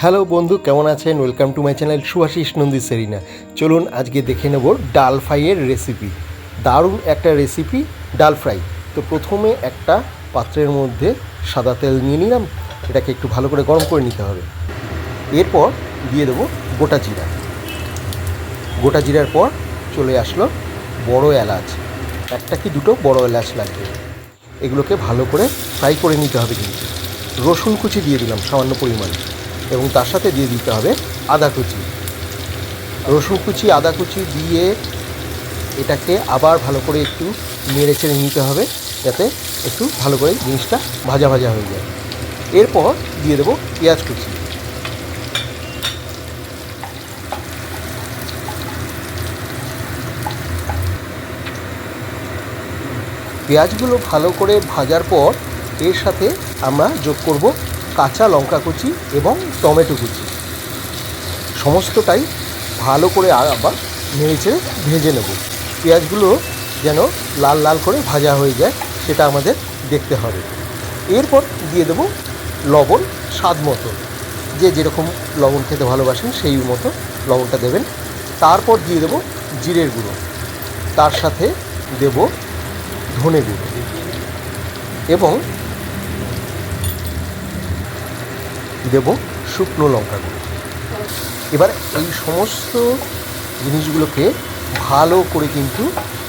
Hello বন্ধু, কেমন আছেন? Welcome to my channel Subhasish Nandi Serena. চলুন আজকে দেখে নেব ডাল ফ্রাইয়ের রেসিপি দারুণ একটা রেসিপি ডাল ফ্রাই। তো প্রথমে একটা পাত্রের মধ্যে সাদা তেল নিয়ে নিলাম। এটাকে একটু ভালো করে গরম করে নিতে হবে। এরপর দিয়ে দেবো গোটা জিরা। গোটা জিরার পর চলে আসলো বড় এলাচ। একটা কি দুটো বড় এলাচ লাগবে। এগুলোকে ভালো করে ফ্রাই করে নিতে হবে কিন্তু। রসুন কুচি দিয়ে দিলাম সামান্য পরিমাণে। এবং তার সাথে দিয়ে দিতে হবে আদা কুচি। রসুন কুচি, আদা কুচি দিয়ে এটাকে আবার ভালো করে একটু নেড়ে চেড়ে নিতে হবে যাতে একটু ভালো করে জিনিসটা ভাজা ভাজা হয়ে যায়। এরপর দিয়ে দেবো পেঁয়াজ কুচি। পেঁয়াজগুলো ভালো করে ভাজার পর এর সাথে আমরা যোগ করব কাঁচা লঙ্কা কুচি এবং টমেটো কুচি। সমস্তটাই ভালো করে আবার নেড়েচেড়ে ভেজে নেব। পেঁয়াজগুলো যেন লাল লাল করে ভাজা হয়ে যায়, সেটা আমাদের দেখতে হবে। এরপর দিয়ে দেবো লবণ স্বাদ মতো। যে যেরকম লবণ খেতে ভালোবাসেন, সেই মতো লবণটা দেবেন। তারপর দিয়ে দেবো জিরের গুঁড়ো। তার সাথে দেব ধনে গুঁড়ো। এবং দেব শুকনো লঙ্কা গুঁড়ো। এবার এই সমস্ত জিনিসগুলোকে ভালো করে কিন্তু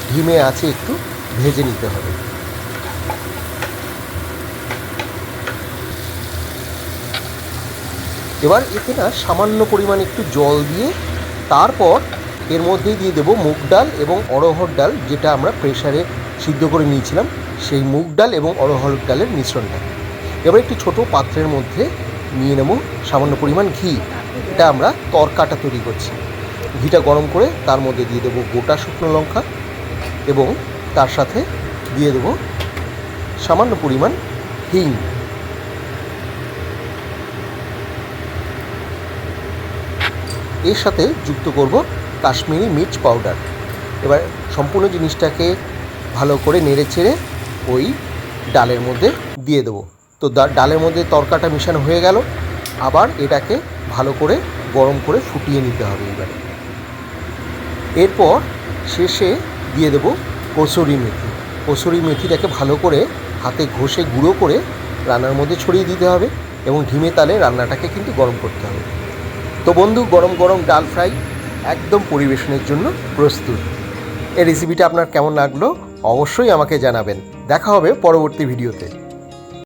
ধিমে আছে একটু ভেজে নিতে হবে। এবার এতে না সামান্য পরিমাণ একটু জল দিয়ে তারপর এর মধ্যেই দিয়ে দেবো মুগ ডাল এবং অড়হর ডাল যেটা আমরা প্রেশারে সিদ্ধ করে নিয়েছিলাম, সেই মুগ ডাল এবং অড়হর ডালের মিশ্রণটা। এবার একটি ছোট পাত্রের মধ্যে নিয়ে নেব সামান্য পরিমাণ ঘি। এটা আমরা তরকাটা তৈরি করছি। ঘিটা গরম করে তার মধ্যে দিয়ে দেবো গোটা শুকনো লঙ্কা এবং তার সাথে দিয়ে দেবো সামান্য পরিমাণ হিং। এর সাথে যুক্ত করব কাশ্মীরি মির্চ পাউডার। এবার সম্পূর্ণ জিনিসটাকে ভালো করে নেড়ে চেড়ে ওই ডালের মধ্যে দিয়ে দেবো। তো ডালের মধ্যে তরকাটা মিশানো হয়ে গেল। আবার এটাকে ভালো করে গরম করে ফুটিয়ে নিতে হবে এবারে। এরপর শেষে দিয়ে দেবো কসুরি মেথি। কসুরি মেথিটাকে ভালো করে হাতে ঘষে গুঁড়ো করে রান্নার মধ্যে ছড়িয়ে দিতে হবে এবং ঢিমে তালে রান্নাটাকে কিন্তু গরম করতে হবে। তো বন্ধু, গরম গরম ডাল ফ্রাই একদম পরিবেশনের জন্য প্রস্তুত। এই রেসিপিটা আপনার কেমন লাগল? অবশ্যই আমাকে জানাবেন। দেখা হবে পরবর্তী ভিডিওতে।